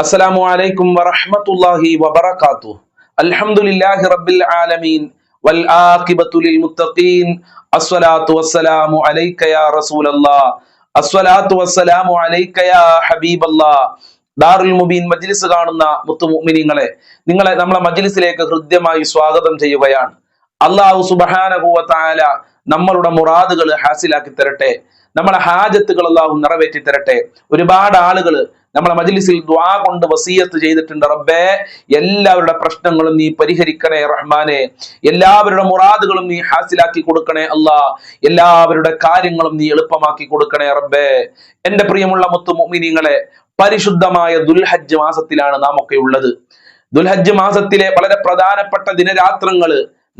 അസ്സലാമു അലൈക്കും വറഹ്മത്തുള്ളാഹി വബറകാത്തു അൽഹംദുലില്ലാഹി റബ്ബിൽ ആലമീൻ. വൽ ആഖിബത്തു മുത്തഖീൻ. അസ്സലാത്തു വസ്സലാമു അലൈക യാ റസൂലല്ലാഹ്. അസ്സലാത്തു വസ്സലാമു അലൈക യാ ഹബീബല്ലാഹ്. ദാറുൽ മുബീൻ മജ്ലിസ് കാണുന്ന മുത്തുമുഅ്മിനീങ്ങളെ നിങ്ങളെ നമ്മളെ മജ്ലിസിലേക്ക് ഹൃദ്യമായി സ്വാഗതം ചെയ്യുകയാണ്. അള്ളാഹു സുബ്ഹാനഹു നമ്മളുടെ മുറാദുകൾ ഹാസിലാക്കി തരട്ടെ. നമ്മളെ ഹാജത്തുകൾ അള്ളാഹു നിറവേറ്റി തരട്ടെ ഒരുപാട് ആളുകൾ നമ്മളെ മജ്ലിസിൽ ദ്വാ കൊണ്ട് വസീയത്ത് ചെയ്തിട്ടുണ്ട് റബ്ബേ എല്ലാവരുടെ പ്രശ്നങ്ങളും നീ പരിഹരിക്കണേ റഹ്മാനെ. എല്ലാവരുടെ മുറാദുകളും നീ ഹാസിലാക്കി കൊടുക്കണേ അല്ലാ. എല്ലാവരുടെ കാര്യങ്ങളും നീ എളുപ്പമാക്കി കൊടുക്കണേ റബ്ബേ. എന്റെ പ്രിയമുള്ള മുത്തു മുമിനിങ്ങളെ പരിശുദ്ധമായ ദുൽഹജ്ജ് മാസത്തിലാണ് നാം ഒക്കെ ഉള്ളത്. ദുൽഹജ്ജ് മാസത്തിലെ വളരെ പ്രധാനപ്പെട്ട ദിനരാത്രങ്ങൾ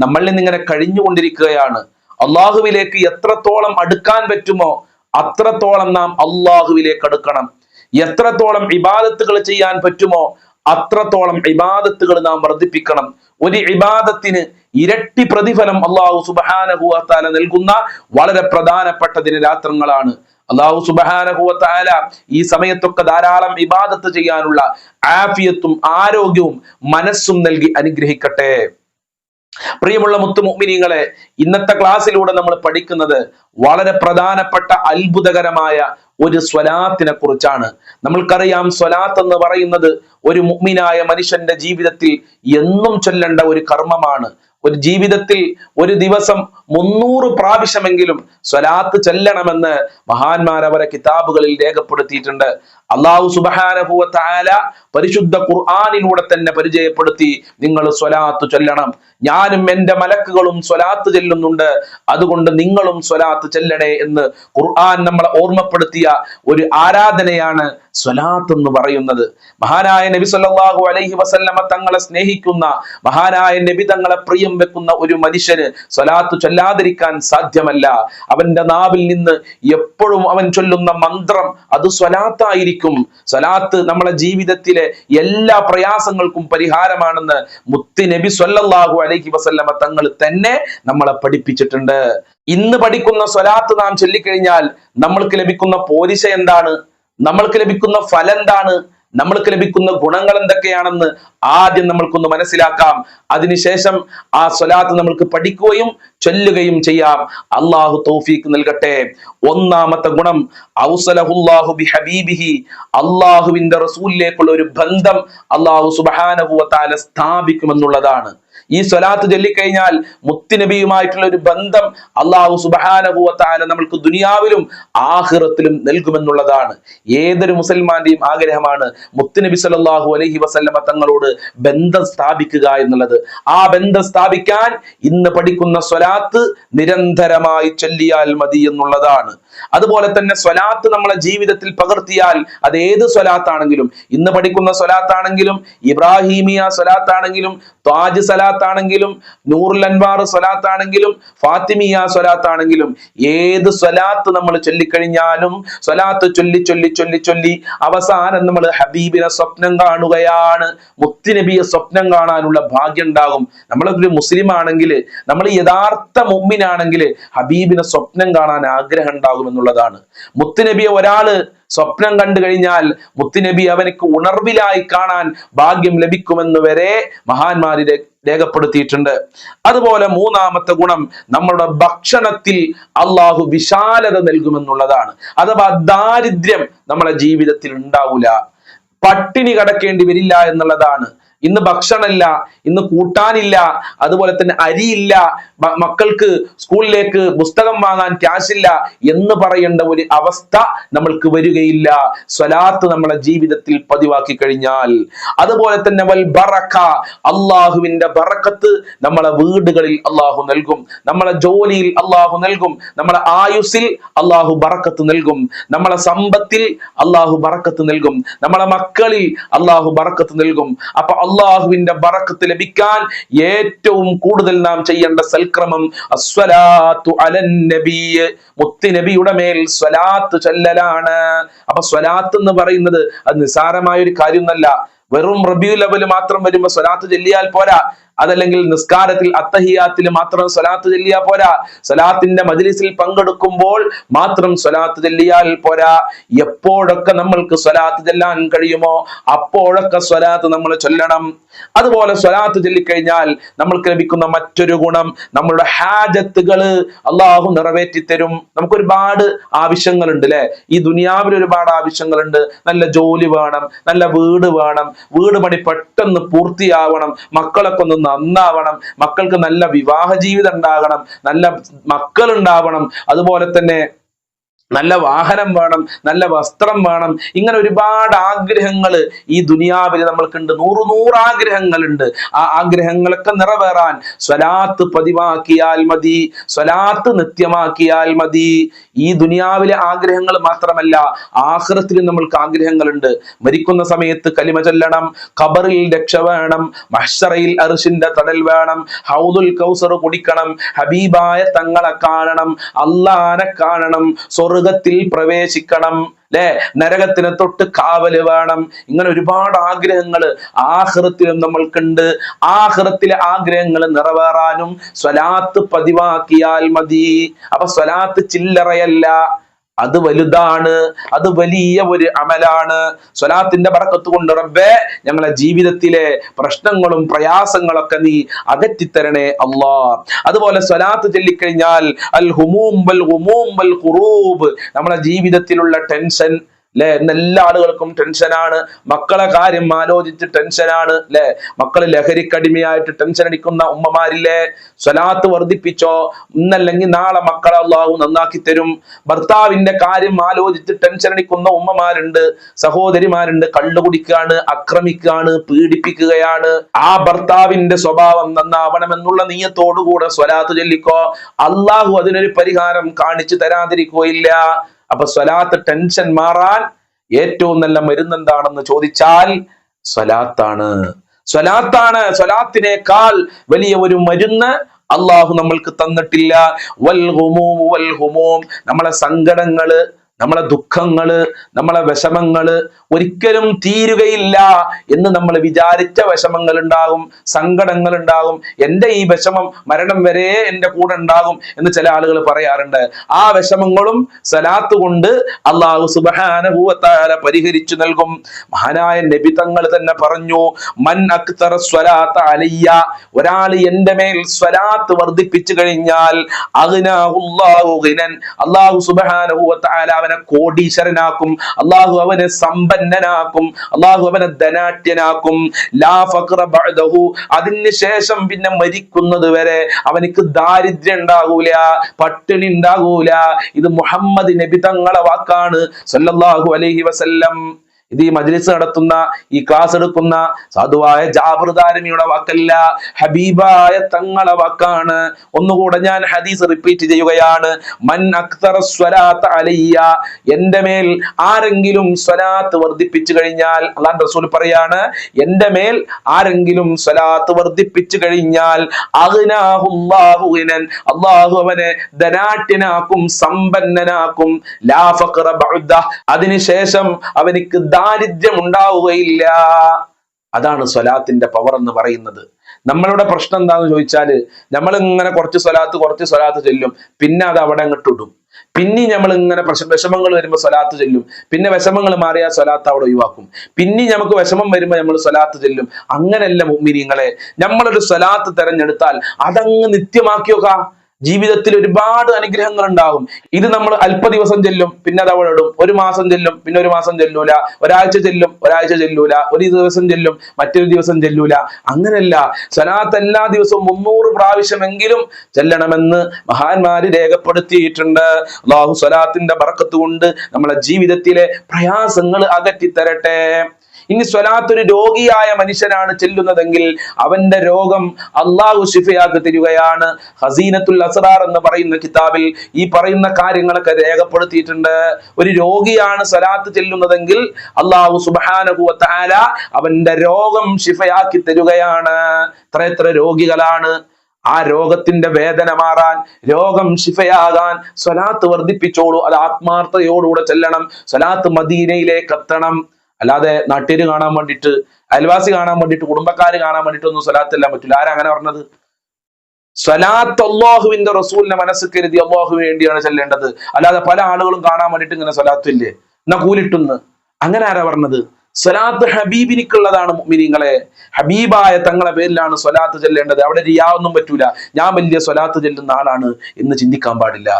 നമ്മളിൽ നിന്നിങ്ങനെ കഴിഞ്ഞുകൊണ്ടിരിക്കുകയാണ്. അള്ളാഹുവിലേക്ക് എത്രത്തോളം അടുക്കാൻ പറ്റുമോ അത്രത്തോളം നാം അള്ളാഹുവിലേക്ക് അടുക്കണം. എത്രത്തോളം ഇബാദത്തുകൾ ചെയ്യാൻ പറ്റുമോ അത്രത്തോളം ഇബാദത്തുകൾ നാം വർദ്ധിപ്പിക്കണം. ഒരു ഇബാദത്തിന് ഇരട്ടി പ്രതിഫലം അള്ളാഹു സുബാനഹുഅത്താല നൽകുന്ന വളരെ പ്രധാനപ്പെട്ട ദിനരാത്രങ്ങളാണ് അള്ളാഹു സുബാനഹുവത്താല ഈ സമയത്തൊക്കെ ധാരാളം ഇബാദത്ത് ചെയ്യാനുള്ള ആഫിയത്തും ആരോഗ്യവും മനസ്സും നൽകി അനുഗ്രഹിക്കട്ടെ. പ്രിയമുള്ള മുത്തുമുമിനിങ്ങളെ ഇന്നത്തെ ക്ലാസ്സിലൂടെ നമ്മൾ പഠിക്കുന്നത് വളരെ പ്രധാനപ്പെട്ട അത്ഭുതകരമായ ഒരു സ്വലാത്തിനെ കുറിച്ചാണ്. നമ്മൾക്കറിയാം സ്വലാത്ത് എന്ന് പറയുന്നത് ഒരു മുഗ്മിനായ മനുഷ്യന്റെ ജീവിതത്തിൽ എന്നും ചൊല്ലേണ്ട ഒരു കർമ്മമാണ്. ഒരു ജീവിതത്തിൽ ഒരു ദിവസം മുന്നൂറ് പ്രാവശ്യമെങ്കിലും സ്വലാത്ത് ചെല്ലണമെന്ന് മഹാന്മാരവരെ കിതാബുകളിൽ രേഖപ്പെടുത്തിയിട്ടുണ്ട്. അള്ളാഹു സുബാനഹുവ താല പരിശുദ്ധ ഖുർആാനിലൂടെ തന്നെ പരിചയപ്പെടുത്തി നിങ്ങൾ സ്വലാത്ത് ചൊല്ലണം. ഞാനും എന്റെ മലക്കുകളും സ്വലാത്ത് ചെല്ലുന്നുണ്ട്. അതുകൊണ്ട് നിങ്ങളും സ്വലാത്ത് ചെല്ലണേ എന്ന് ഖുർആൻ നമ്മളെ ഓർമ്മപ്പെടുത്തിയ ഒരു ആരാധനയാണ് സ്വലാത്ത് എന്ന് പറയുന്നത്. മഹാനായ നബി സല്ലല്ലാഹു അലൈഹി വസല്ലമ തങ്ങളെ സ്നേഹിക്കുന്ന മഹാനായ നബി തങ്ങളെ പ്രിയം വെക്കുന്ന ഒരു മനുഷ്യന് സ്വലാത്ത് ചൊല്ലാതിരിക്കാൻ സാധ്യമല്ല. അവന്റെ നാവിൽ നിന്ന് എപ്പോഴും അവൻ ചൊല്ലുന്ന മന്ത്രം അത് സ്വലാത്തായിരിക്കും. സ്വലാത്ത് നമ്മളെ ജീവിതത്തിലെ എല്ലാ പ്രയാസങ്ങൾക്കും പരിഹാരമാണെന്ന് മുത്തി നബി സ്വല്ലാഹു അലൈഹി വസല്ലമ തങ്ങൾ തന്നെ നമ്മളെ പഠിപ്പിച്ചിട്ടുണ്ട്. ഇന്ന് പഠിക്കുന്ന സ്വലാത്ത് നാം ചൊല്ലിക്കഴിഞ്ഞാൽ നമ്മൾക്ക് ലഭിക്കുന്ന പോരിശ എന്താണ്? നമ്മൾക്ക് ലഭിക്കുന്ന ഫലം എന്താണ് നമ്മൾക്ക് ലഭിക്കുന്ന ഗുണങ്ങൾ എന്തൊക്കെയാണെന്ന് ആദ്യം നമ്മൾക്കൊന്ന് മനസ്സിലാക്കാം. അതിനുശേഷം ആ സ്വലാത്ത് നമ്മൾക്ക് പഠിക്കുകയും ചൊല്ലുകയും ചെയ്യാം. അള്ളാഹു തോഫീക്ക് നൽകട്ടെ. ഒന്നാമത്തെ ഗുണം ഔസലഹുല്ലാഹു ബി ഹബീബിഹി അള്ളാഹുവിന്റെ റസൂലിലേക്കുള്ള ഒരു ബന്ധം അള്ളാഹു സുബാനഹുവത്താല സ്ഥാപിക്കുമെന്നുള്ളതാണ്. ഈ സ്വലാത്ത് ചൊല്ലിക്കഴിഞ്ഞാൽ മുത്തുനബിയുമായിട്ടുള്ള ഒരു ബന്ധം അള്ളാഹു സുബാനഭൂവത്താല നമ്മൾക്ക് ദുനിയാവിലും ആഹിറത്തിലും നൽകുമെന്നുള്ളതാണ്. ഏതൊരു മുസൽമാന്റെയും ആഗ്രഹമാണ് മുത്തുനബി സല്ലല്ലാഹു അലഹി വസല്ലമ തങ്ങളോട് ബന്ധം സ്ഥാപിക്കുക എന്നുള്ളത്. ആ ബന്ധം സ്ഥാപിക്കാൻ ഇന്ന് പഠിക്കുന്ന സ്വലാത്ത് നിരന്തരമായി ചൊല്ലിയാൽ മതി എന്നുള്ളതാണ്. അതുപോലെ തന്നെ സ്വലാത്ത് നമ്മളെ ജീവിതത്തിൽ പകർത്തിയാൽ അത് ഏത് സ്വലാത്താണെങ്കിലും ഇന്ന് പഠിക്കുന്ന സ്വലാത്താണെങ്കിലും ഇബ്രാഹിമിയ സ്വലാത്താണെങ്കിലും താജ് സ്വലാത്താണെങ്കിലും നൂറുൽ അൻവാർ സ്വലാത്താണെങ്കിലും ഫാത്തിമിയ സ്വലാത്താണെങ്കിലും ഏത് സ്വലാത്ത് നമ്മൾ ചൊല്ലിക്കഴിഞ്ഞാലും സ്വലാത്ത് ചൊല്ലി ചൊല്ലി ചൊല്ലി ചൊല്ലി അവസാനം നമ്മൾ ഹബീബിനെ സ്വപ്നം കാണുകയാണ്. മുത്തിനബിയെ സ്വപ്നം കാണാനുള്ള ഭാഗ്യം ഉണ്ടാകും. നമ്മളൊരു മുസ്ലിം ആണെങ്കിൽ നമ്മൾ യഥാർത്ഥ മുമ്മിനാണെങ്കിൽ ഹബീബിനെ സ്വപ്നം കാണാൻ ആഗ്രഹം ഉണ്ടാകും. എന്നുള്ളതാണ് മുത്തുനബിയെ ഒരാൾ സ്വപ്നം കണ്ടു കഴിഞ്ഞാൽ മുത്തുനബി അവനക്ക് ഉണർവിലായി കാണാൻ ഭാഗ്യം ലഭിക്കുമെന്ന് വരെ മഹാന്മാര് രേഖപ്പെടുത്തിയിട്ടുണ്ട്. അതുപോലെ മൂന്നാമത്തെ ഗുണം നമ്മളുടെ ഭക്ഷണത്തിൽ അള്ളാഹു വിശാലത നൽകുമെന്നുള്ളതാണ്. അഥവാ ദാരിദ്ര്യം നമ്മളെ ജീവിതത്തിൽ ഉണ്ടാവില്ല പട്ടിണി കടക്കേണ്ടി വരില്ല എന്നുള്ളതാണ്. ഇന്ന് ഭക്ഷണമില്ല ഇന്ന് കൂട്ടാനില്ല അതുപോലെ തന്നെ അരിയില്ല മക്കൾക്ക് സ്കൂളിലേക്ക് പുസ്തകം വാങ്ങാൻ ക്യാഷ് ഇല്ല എന്ന് പറയേണ്ട ഒരു അവസ്ഥ നമ്മൾക്ക് വരികയില്ല. സ്വലാത്ത് നമ്മളെ ജീവിതത്തിൽ പതിവാക്കി കഴിഞ്ഞാൽ. അതുപോലെ തന്നെ വൽ ബറക്ക അള്ളാഹുവിന്റെ ബറക്കത്ത് നമ്മളെ വീടുകളിൽ അള്ളാഹു നൽകും. നമ്മളെ ജോലിയിൽ അള്ളാഹു നൽകും. നമ്മളെ ആയുസിൽ അള്ളാഹു ബറക്കത്ത് നൽകും. നമ്മളെ സമ്പത്തിൽ അള്ളാഹു ബറക്കത്ത് നൽകും. നമ്മളെ മക്കളിൽ അള്ളാഹു ബറക്കത്ത് നൽകും. അപ്പൊ അള്ളാഹുവിന്റെ ബറക്കത്ത് ലഭിക്കാൻ ഏറ്റവും കൂടുതൽ നാം ചെയ്യേണ്ട സൽക്രമം അസ്വലാത്തു അലൻ നബിയ് മുത്തി നബിയുടെ മേൽ സ്വലാത്ത് ചൊല്ലലാണ്. അപ്പൊ സ്വലാത്ത് എന്ന് പറയുന്നത് അത് നിസാരമായ ഒരു കാര്യമൊന്നല്ല. വെറും റബിയുൽ അവൽ മാത്രം വരുമ്പോ സ്വലാത്ത് ചൊല്ലിയാൽ പോരാ. അതല്ലെങ്കിൽ നിസ്കാരത്തിൽ അത്തഹിയാത്തിൽ മാത്രം സ്വലാത്ത് ചെല്ലിയാ പോരാ. സ്വലാത്തിന്റെ മജ്ലിസിൽ പങ്കെടുക്കുമ്പോൾ മാത്രം സ്വലാത്ത് ചെല്ലിയാൽ പോരാ. എപ്പോഴൊക്കെ നമ്മൾക്ക് സ്വലാത്ത് ചെല്ലാൻ കഴിയുമോ അപ്പോഴൊക്കെ സ്വലാത്ത് നമ്മൾ ചൊല്ലണം. അതുപോലെ സ്വലാത്ത് ചൊല്ലിക്കഴിഞ്ഞാൽ നമ്മൾക്ക് ലഭിക്കുന്ന മറ്റൊരു ഗുണം നമ്മളുടെ ഹാജത്തുകൾ അള്ളാഹു നിറവേറ്റി തരും നമുക്ക് ഒരുപാട് ആവശ്യങ്ങളുണ്ട് അല്ലെ ഈ ദുനിയാവിൽ ഒരുപാട് ആവശ്യങ്ങളുണ്ട്. നല്ല ജോലി വേണം നല്ല വീട് വേണം വീട് പണി പെട്ടെന്ന് പൂർത്തിയാവണം മക്കളൊക്കെ ഒന്ന് നന്നാവണം. മക്കൾക്ക് നല്ല വിവാഹ ജീവിതം ഉണ്ടാകണം. നല്ല മക്കൾ ഉണ്ടാവണം അതുപോലെ തന്നെ നല്ല വാഹനം വേണം നല്ല വസ്ത്രം വേണം. ഇങ്ങനെ ഒരുപാട് ആഗ്രഹങ്ങൾ ഈ ദുനിയാവിൽ നമ്മൾക്കുണ്ട്. നൂറ് നൂറ് ആഗ്രഹങ്ങളുണ്ട്. ആ ആഗ്രഹങ്ങളൊക്കെ നിറവേറാൻ സ്വലാത്ത് പതിവാക്കിയാൽ മതി. സ്വലാത്ത് നിത്യമാക്കിയാൽ മതി. ഈ ദുനിയാവിലെ ആഗ്രഹങ്ങൾ മാത്രമല്ല ആഹ്റത്തിൽ നമ്മൾക്ക് ആഗ്രഹങ്ങളുണ്ട്. മരിക്കുന്ന സമയത്ത് കലിമ ചൊല്ലണം ഖബറിൽ രക്ഷ വേണം മഹ്ഷറയിൽ അർഷിന്റെ തടൽ വേണം ഹൗദുൽ കൗസർ കുടിക്കണം ഹബീബായ തങ്ങളെ കാണണം അള്ളാനെ കാണണം സ്വർഗത്തിൽ പ്രവേശിക്കണം അല്ലെ നരകത്തിന് തൊട്ട് കാവൽ വേണം. ഇങ്ങനെ ഒരുപാട് ആഗ്രഹങ്ങൾ ആഹൃത്തിലും നമ്മൾക്കുണ്ട്. ആഹൃത്തിലെ ആഗ്രഹങ്ങൾ നിറവേറാനും സ്വലാത്ത് പതിവാക്കിയാൽ മതി. അപ്പൊ സ്വലാത്ത് ചില്ലറയല്ല. അത് വലുതാണ് അത് വലിയ ഒരു അമലാണ്. സ്വലാത്തിന്റെ പറക്കത്ത് കൊണ്ട് റബ്ബേ ഞങ്ങളെ ജീവിതത്തിലെ പ്രശ്നങ്ങളും പ്രയാസങ്ങളൊക്കെ നീ അകറ്റിത്തരണേ അള്ളാ. അതുപോലെ സ്വലാത്ത് ചൊല്ലിക്കഴിഞ്ഞാൽ അൽ ഹുമൂം വൽ ഹുമൂം വൽ ഖുറൂബ്. നമ്മളെ ജീവിതത്തിലുള്ള ടെൻഷൻ ല്ലെ? ഇന്ന് എല്ലാ ആളുകൾക്കും ടെൻഷനാണ് മക്കളെ കാര്യം ആലോചിച്ച് ടെൻഷനാണ് അല്ലെ മക്കൾ ലഹരിക്കടിമയായിട്ട് ടെൻഷൻ അടിക്കുന്ന ഉമ്മമാരില്ലേ? സ്വലാത്ത് വർദ്ധിപ്പിച്ചോ? ഇന്നല്ലെങ്കിൽ നാളെ മക്കളെ അള്ളാഹു നന്നാക്കി തരും. ഭർത്താവിന്റെ കാര്യം ആലോചിച്ച് ടെൻഷൻ അടിക്കുന്ന ഉമ്മമാരുണ്ട് സഹോദരിമാരുണ്ട് കള്ളു കുടിക്കുകയാണ് ആക്രമിക്കുകയാണ് പീഡിപ്പിക്കുകയാണ്. ആ ഭർത്താവിന്റെ സ്വഭാവം നന്നാവണമെന്നുള്ള നീയത്തോടുകൂടെ സ്വലാത്ത് ചൊല്ലിക്കോ. അള്ളാഹു അതിനൊരു പരിഹാരം കാണിച്ചു തരാതിരിക്കുകയില്ല. അപ്പൊ സ്വലാത്ത് ടെൻഷൻ മാറാൻ ഏറ്റവും നല്ല മരുന്ന് എന്താണെന്ന് ചോദിച്ചാൽ സ്വലാത്താണ്. സ്വലാത്താണ്. സ്വലാത്തിനേക്കാൾ വലിയ ഒരു മരുന്ന് അള്ളാഹു നമ്മൾക്ക് തന്നിട്ടില്ല. വൽ ഹുമൂം വൽ ഹുമൂം. നമ്മളെ സങ്കടങ്ങൾ നമ്മളെ ദുഃഖങ്ങൾ നമ്മളെ വിഷമങ്ങൾ ഒരിക്കലും തീരുകയില്ല എന്ന് നമ്മൾ വിചാരിച്ച വിഷമങ്ങൾ ഉണ്ടാകും സങ്കടങ്ങൾ ഉണ്ടാകും എന്റെ ഈ വിഷമം മരണം വരെ എന്റെ കൂടെ ഉണ്ടാകും എന്ന് ചില ആളുകൾ പറയാറുണ്ട്. ആ വിഷമങ്ങളും സലാത്ത് കൊണ്ട് അള്ളാഹു സുബാനുഭൂവത്താല പരിഹരിച്ചു നൽകും. മഹാനായ നബി തങ്ങൾ തന്നെ പറഞ്ഞു മൻ അക്തറ സ്വലാത്ത അലയ്യ. ഒരാൾ എന്റെ മേൽ സ്വലാത്ത് വർദ്ധിപ്പിച്ചു കഴിഞ്ഞാൽ അള്ളാഹു സുബാനുഭൂവത്താല അവനെ കോടീശ്വരനാക്കും. അള്ളാഹു അവനെ സമ്പന്നനാക്കും. അള്ളാഹു അവനെ ധനാട്യനാക്കും ലാ ഫഖ്റ ബഅദഹു. അതിന് ശേഷം പിന്നെ മരിക്കുന്നത് വരെ അവനക്ക് ദാരിദ്ര്യം ഉണ്ടാകൂല പട്ടിണി ഉണ്ടാകൂല. ഇത് മുഹമ്മദ് നബി തങ്ങളെ വാക്കാണ്. സല്ലല്ലാഹു അലൈഹി വസല്ലം. ഇത് ഈ മജ്ലിസ് നടത്തുന്ന ഈ ക്ലാസ് എടുക്കുന്ന സാധുവായ ജാബിർ ദാരിമിയുടെ വാക്കല്ല. ഹബീബായ തങ്ങളെ വാക്കാണ്. ഒന്നുകൂടെ ഞാൻ ഹദീസ് റിപ്പീറ്റ് ചെയ്യുകയാണ്. മൻ അക്തർ സ്വലാത്ത് അലയ്യ. എന്റെ മേൽ ആരെങ്കിലും സ്വലാത്ത് വർദ്ധിപ്പിച്ചു കഴിഞ്ഞാൽ അള്ളാൻ റസൂൽ പറയാണ് എന്റെ മേൽ ആരെങ്കിലും സ്വലാത്ത് വർദ്ധിപ്പിച്ചു കഴിഞ്ഞാൽ അഗ്നാഹുല്ലാഹു ഗിനൻ. അള്ളാഹു അവനെ ധനാട്യനാക്കും സമ്പന്നനാക്കും. ലാ. അതിനുശേഷം അവനിക്ക് ദാരിദ്ര്യം ഉണ്ടാവുകയില്ല അതാണ് സ്വലാത്തിന്റെ പവർ എന്ന് പറയുന്നത്. നമ്മളുടെ പ്രശ്നം എന്താന്ന് ചോദിച്ചാൽ നമ്മൾ ഇങ്ങനെ കുറച്ച് സ്വലാത്ത് കുറച്ച് സ്വലാത്ത് ചെല്ലും പിന്നെ അത് അവിടെ അങ്ങോട്ട് ഇടും പിന്നെ നമ്മൾ ഇങ്ങനെ പ്രശ്ന വിഷമങ്ങൾ വരുമ്പോൾ സ്വലാത്ത് ചെല്ലും പിന്നെ വിഷമങ്ങൾ മാറിയാൽ സ്വലാത്ത് അവിടെ ഒഴിവാക്കും. പിന്നെ നമുക്ക് വിഷമം വരുമ്പോൾ നമ്മൾ സ്വലാത്ത് ചെല്ലും. അങ്ങനെയല്ല മുമ്മിനിങ്ങളെ നമ്മളൊരു സ്വലാത്ത് തെരഞ്ഞെടുത്താൽ അതങ്ങ് നിത്യമാക്കിയോക്കാ. ജീവിതത്തിൽ ഒരുപാട് അനുഗ്രഹങ്ങൾ ഉണ്ടാകും. ഇത് നമ്മൾ അല്പ ദിവസം ചെല്ലും പിന്നെ അത് ഇടും. ഒരു മാസം ചെല്ലും പിന്നെ ഒരു മാസം ചെല്ലൂല. ഒരാഴ്ച ചെല്ലും ഒരാഴ്ച ചെല്ലൂല. ഒരു ദിവസം ചെല്ലും മറ്റൊരു ദിവസം ചെല്ലൂല. അങ്ങനെയല്ല സ്വലാത്ത് എല്ലാ ദിവസവും മുന്നൂറ് പ്രാവശ്യമെങ്കിലും ചെല്ലണമെന്ന് മഹാന്മാര് രേഖപ്പെടുത്തിയിട്ടുണ്ട്. അള്ളാഹു സ്വലാത്തിന്റെ പറക്കത്തുകൊണ്ട് നമ്മളെ ജീവിതത്തിലെ പ്രയാസങ്ങൾ അകറ്റിത്തരട്ടെ. ഇനി സ്വലാത്ത് ഒരു രോഗിയായ മനുഷ്യനാണ് ചെല്ലുന്നതെങ്കിൽ അവന്റെ രോഗം അള്ളാഹു ശിഫയാക്കി തരികയാണ്. ഹസീനത്തുൽ അസ്റാർ എന്ന് പറയുന്ന കിതാബിൽ ഈ പറയുന്ന കാര്യങ്ങളൊക്കെ രേഖപ്പെടുത്തിയിട്ടുണ്ട്. ഒരു രോഗിയാണ് സ്വലാത്ത് ചെല്ലുന്നതെങ്കിൽ അള്ളാഹു സുബാനുഭവത്താല അവന്റെ രോഗം ശിഫയാക്കി തരികയാണ്. എത്ര എത്ര രോഗികളാണ്. ആ രോഗത്തിന്റെ വേദന മാറാൻ രോഗം ശിഫയാകാൻ സ്വലാത്ത് വർദ്ധിപ്പിച്ചോളൂ. അത് ആത്മാർത്ഥതയോടുകൂടെ ചെല്ലണം. സ്വലാത്ത് മദീനയിലേക്ക് എത്തണം. അല്ലാതെ നാട്ടുകാർ കാണാൻ വേണ്ടിയിട്ട് അയൽവാസി കാണാൻ വേണ്ടിയിട്ട് കുടുംബക്കാർ കാണാൻ വേണ്ടിയിട്ട് ഒന്നും സ്വലാത്ത് എല്ലാം പറ്റില്ല ആരാ അങ്ങനെ പറഞ്ഞത്? സ്വലാത്ത് അള്ളാഹുവിന്റെ റസൂലിനെ മനസ്സ് കരുതി അള്ളാഹു വേണ്ടിയാണ് ചെല്ലേണ്ടത്. അല്ലാതെ പല ആളുകളും കാണാൻ വേണ്ടിയിട്ട് ഇങ്ങനെ സ്വലാത്തില്ലേ? എന്നാ കൂലിട്ടുന്ന്. അങ്ങനെ ആരാ പറഞ്ഞത്? സ്വലാത്ത് ഹബീബിനിക്കുള്ളതാണ് മിനിങ്ങളെ ഹബീബായ തങ്ങളെ പേരിലാണ് സ്വലാത്ത് ചെല്ലേണ്ടത്. അവിടെ റിയാവൊന്നും പറ്റൂല. ഞാൻ വലിയ സ്വലാത്ത് ചെല്ലുന്ന ആളാണ് എന്ന് ചിന്തിക്കാൻ പാടില്ല.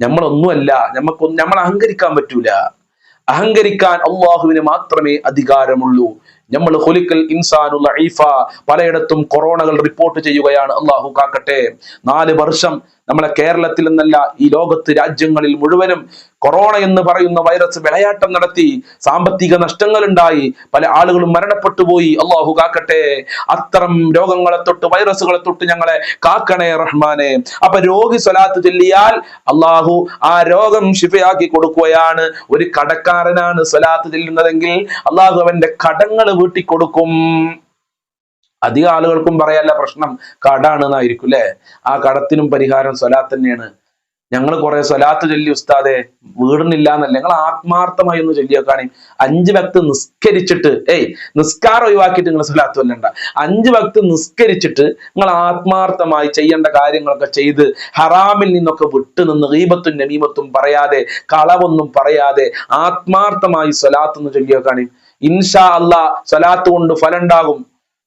നമ്മളൊന്നുമല്ല നമ്മക്കൊന്നും നമ്മൾ അഹങ്കരിക്കാൻ പറ്റൂല. അഹങ്കരിക്കാൻ അള്ളാഹുവിന് മാത്രമേ അധികാരമുള്ളൂ. നമ്മൾ ഹൊലിക്കൽ ഇൻസാനുള്ള ലഈഫ പലയിടത്തും കൊറോണകൾ റിപ്പോർട്ട് ചെയ്യുകയാണ്. അള്ളാഹു കാക്കട്ടെ. നാല് വർഷം നമ്മളെ കേരളത്തിൽ നിന്നല്ല ഈ ലോകത്ത് രാജ്യങ്ങളിൽ മുഴുവനും കൊറോണ എന്ന് പറയുന്ന വൈറസ് വിളയാട്ടം നടത്തി സാമ്പത്തിക നഷ്ടങ്ങൾ ഉണ്ടായി പല ആളുകളും മരണപ്പെട്ടു പോയി. അള്ളാഹു കാക്കട്ടെ. അത്തരം രോഗങ്ങളെ തൊട്ട് വൈറസുകളെ തൊട്ട് ഞങ്ങളെ കാക്കണേ റഹ്മാനെ. അപ്പൊ രോഗി സ്വലാത്ത് ചൊല്ലിയാൽ അള്ളാഹു ആ രോഗം ശിഫയാക്കി കൊടുക്കുകയാണ്. ഒരു കടക്കാരനാണ് സ്വലാത്ത് ചെല്ലുന്നതെങ്കിൽ അള്ളാഹു അവന്റെ കടങ്ങൾ വീട്ടി കൊടുക്കും അധികം ആളുകൾക്കും പറയാല്ല പ്രശ്നം കടാണ് എന്നായിരിക്കും അല്ലെ ആ കടത്തിനും പരിഹാരം സ്വലാത്ത് തന്നെയാണ്. ഞങ്ങൾ കുറെ സ്വലാത്ത് ചൊല്ലി ഉസ്താദെ വീടുന്നില്ല എന്നല്ല ഞങ്ങൾ ആത്മാർത്ഥമായി ഒന്ന് ചൊല്ലിയേക്കാണി അഞ്ച് ഭക്ത് നിസ്കരിച്ചിട്ട് ഏയ് നിസ്കാരം ഒഴിവാക്കിയിട്ട് നിങ്ങൾ സ്വലാത്ത് വല്ലണ്ട അഞ്ച് ഭക്ത് നിസ്കരിച്ചിട്ട് നിങ്ങൾ ആത്മാർത്ഥമായി ചെയ്യേണ്ട കാര്യങ്ങളൊക്കെ ചെയ്ത് ഹറാമിൽ നിന്നൊക്കെ വിട്ടു നിന്ന് ഗീബത്തും നമീമത്തും പറയാതെ കളവൊന്നും പറയാതെ ആത്മാർത്ഥമായി സ്വലാത്ത് എന്ന് ചൊല്ലിയേക്കാണി ഇൻഷാ അല്ലാ സ്വലാത്ത് കൊണ്ട് ഫലം ഉണ്ടാകും.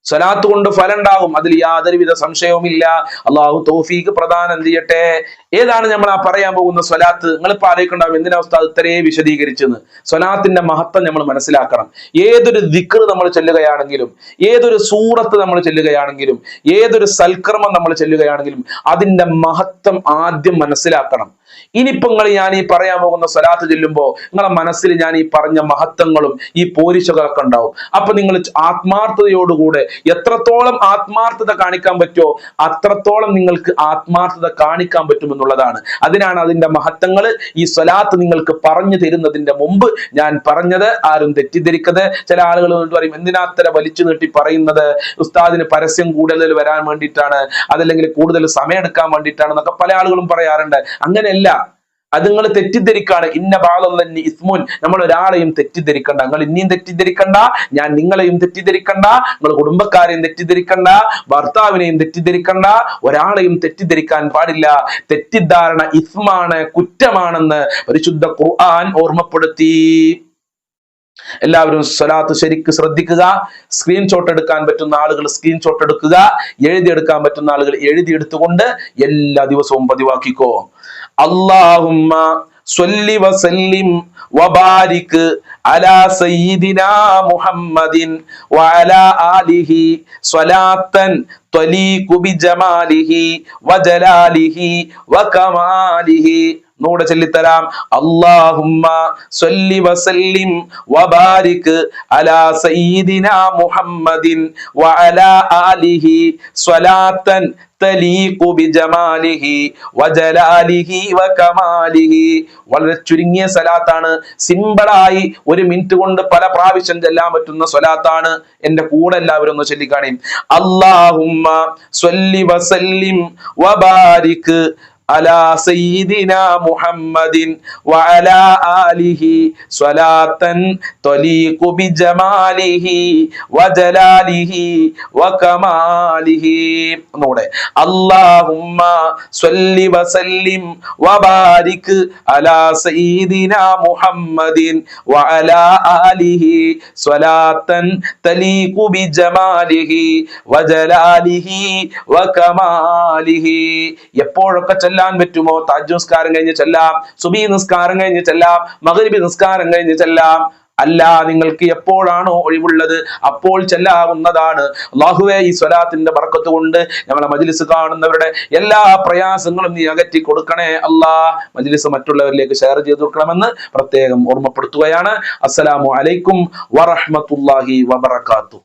സ്വലാത്ത് കൊണ്ട് ഫലം ഉണ്ടാകും അതിൽ യാതൊരുവിധ സംശയവുമില്ല. അള്ളാഹു തോഫീക്ക് പ്രദാനം ചെയ്യട്ടെ ഏതാണ് നമ്മൾ ആ പറയാൻ പോകുന്ന സ്വലാത്ത്? നിങ്ങൾ ഇപ്പൊ ആലോചിക്കണ്ടാവും എന്തിനാ അവസ്ഥ ഇത്രയും വിശദീകരിച്ചെന്ന്? സ്വലാത്തിന്റെ മഹത്വം നമ്മൾ മനസ്സിലാക്കണം. ഏതൊരു ദിക്ർ നമ്മൾ ചെല്ലുകയാണെങ്കിലും ഏതൊരു സൂറത്ത് നമ്മൾ ചെല്ലുകയാണെങ്കിലും ഏതൊരു സൽക്കർമ്മം നമ്മൾ ചെല്ലുകയാണെങ്കിലും അതിന്റെ മഹത്വം ആദ്യം മനസ്സിലാക്കണം. ഇനിയിപ്പോ നിങ്ങൾ ഞാൻ ഈ പറയാൻ പോകുന്ന സ്വലാത്ത് ചെല്ലുമ്പോൾ നിങ്ങളെ മനസ്സിൽ ഞാൻ ഈ പറഞ്ഞ മഹത്വങ്ങളും ഈ പോരിശകളൊക്കെ ഉണ്ടാവും. അപ്പൊ നിങ്ങൾ ആത്മാർത്ഥതയോടുകൂടെ എത്രത്തോളം ആത്മാർത്ഥത കാണിക്കാൻ പറ്റുമോ അത്രത്തോളം നിങ്ങൾക്ക് ആത്മാർത്ഥത കാണിക്കാൻ പറ്റുമെന്നുള്ളതാണ്. അതിനാണ് അതിന്റെ മഹത്വങ്ങൾ ഈ സ്വലാത്ത് നിങ്ങൾക്ക് പറഞ്ഞു തരുന്നതിന്റെ മുമ്പ് ഞാൻ പറഞ്ഞത് ആരും തെറ്റിദ്ധരിക്കത് ചില ആളുകൾ പറയും എന്തിനാത്തര വലിച്ചു നീട്ടി പറയുന്നത്? ഉസ്താദിന് പരസ്യം കൂടുതൽ വരാൻ വേണ്ടിയിട്ടാണ് അതല്ലെങ്കിൽ കൂടുതൽ സമയം എടുക്കാൻ വേണ്ടിയിട്ടാണ് എന്നൊക്കെ പല ആളുകളും പറയാറുണ്ട്. അങ്ങനെയല്ല. അത് നിങ്ങൾ തെറ്റിദ്ധരിക്കാണ് ഇന്ന ബാളം തന്നെ ഇസ്മുൻ. നമ്മൾ ഒരാളെയും തെറ്റിദ്ധരിക്കണ്ട. നിങ്ങൾ ഇനിയും തെറ്റിദ്ധരിക്കണ്ട. ഞാൻ നിങ്ങളെയും തെറ്റിദ്ധരിക്കണ്ട. നിങ്ങൾ കുടുംബക്കാരെയും തെറ്റിദ്ധരിക്കണ്ട. ഭർത്താവിനെയും തെറ്റിദ്ധരിക്കണ്ട. ഒരാളെയും തെറ്റിദ്ധരിക്കാൻ പാടില്ല. തെറ്റിദ്ധാരണ ഇസ്മാണ് കുറ്റമാണെന്ന് പരിശുദ്ധ ഖുർആൻ ഓർമ്മപ്പെടുത്തി. എല്ലാവരും സ്വലാത്ത് ശരിക്ക് ശ്രദ്ധിക്കുക. സ്ക്രീൻഷോട്ട് എടുക്കാൻ പറ്റുന്ന ആളുകൾ സ്ക്രീൻഷോട്ട് എടുക്കുക. എഴുതിയെടുക്കാൻ പറ്റുന്ന ആളുകൾ എഴുതിയെടുത്തുകൊണ്ട് എല്ലാ ദിവസവും പതിവാക്കിക്കോ. അള്ളാഹുമ്മ സ്വല്ലി വസല്ലിം വബാരിക് അലാ സയ്യിദിനാ മുഹമ്മദിൻ വഅലാ ആലിഹി സ്വലാത്തൻ ത്വലീഖു ബിജമാലിഹി വജലാലിഹി വകമാലിഹി നൂടെ ചൊല്ലിത്തരാം. അള്ളാഹുമ്മ സല്ലി വസല്ലിം വബാരിക് അലാ മുഹമ്മദിൻ വഅലാ ആലിഹി സ്വലാത്തൻ തലീഖു ബിജമാലിഹി വജലാലിഹി വകമാലിഹി. വളരെ ചുരുങ്ങിയ സലാത്താണ് സിമ്പിളായി ഒരു മിനിറ്റ് കൊണ്ട് പല പ്രാവശ്യം ചെല്ലാൻ പറ്റുന്ന സ്വലാത്താണ്. എന്റെ കൂടെ എല്ലാവരും ഒന്ന് ചൊല്ലിക്കാണേം. അല്ലാഹുമ്മ സ്വല്ലി വസല്ലിം വബാരിക് അലാ സയ്യിദിന മുഹമ്മദിൻ വഅലാ ആലിഹി സ്വലാത്തൻ തൊലീഖു ബിജമാലിഹി വജലാലിഹി വകമാലിഹി. ഒന്നുകൂടെ. അല്ലാഹുമ്മ സ്വല്ലി വസല്ലിം വബാരിക് അലാ സയ്യിദിന മുഹമ്മദിൻ വഅലാ ആലിഹി സ്വലാത്തൻ തലീഖു ബിജമാലിഹി വജലാലിഹി വകമാലിഹി. എപ്പോഴൊക്കെ ചെല്ലാം ചെല്ലാൻ പറ്റുമോ? താജ് നിസ്കാരം കഴിഞ്ഞ് ചെല്ലാം സുബി നിസ്കാരം കഴിഞ്ഞ് ചെല്ലാം മകരിബി നിസ്കാരം കഴിഞ്ഞ് ചെല്ലാം. അല്ല നിങ്ങൾക്ക് എപ്പോഴാണോ ഒഴിവുള്ളത് അപ്പോൾ ചെല്ലാവുന്നതാണ്. അള്ളാഹുവെ ഈ സ്വലാത്തിന്റെ ബർക്കത്ത് കൊണ്ട് നമ്മളെ മജിലിസ് കാണുന്നവരുടെ എല്ലാ പ്രയാസങ്ങളും നീ അകറ്റി കൊടുക്കണേ അല്ലാ. മജിലിസ് മറ്റുള്ളവരിലേക്ക് ഷെയർ ചെയ്ത് കൊടുക്കണമെന്ന് പ്രത്യേകം ഓർമ്മപ്പെടുത്തുകയാണ്. അസ്സലാമു അലൈക്കും വറഹ്മത്തുള്ളാഹി വബറകാതുഹു.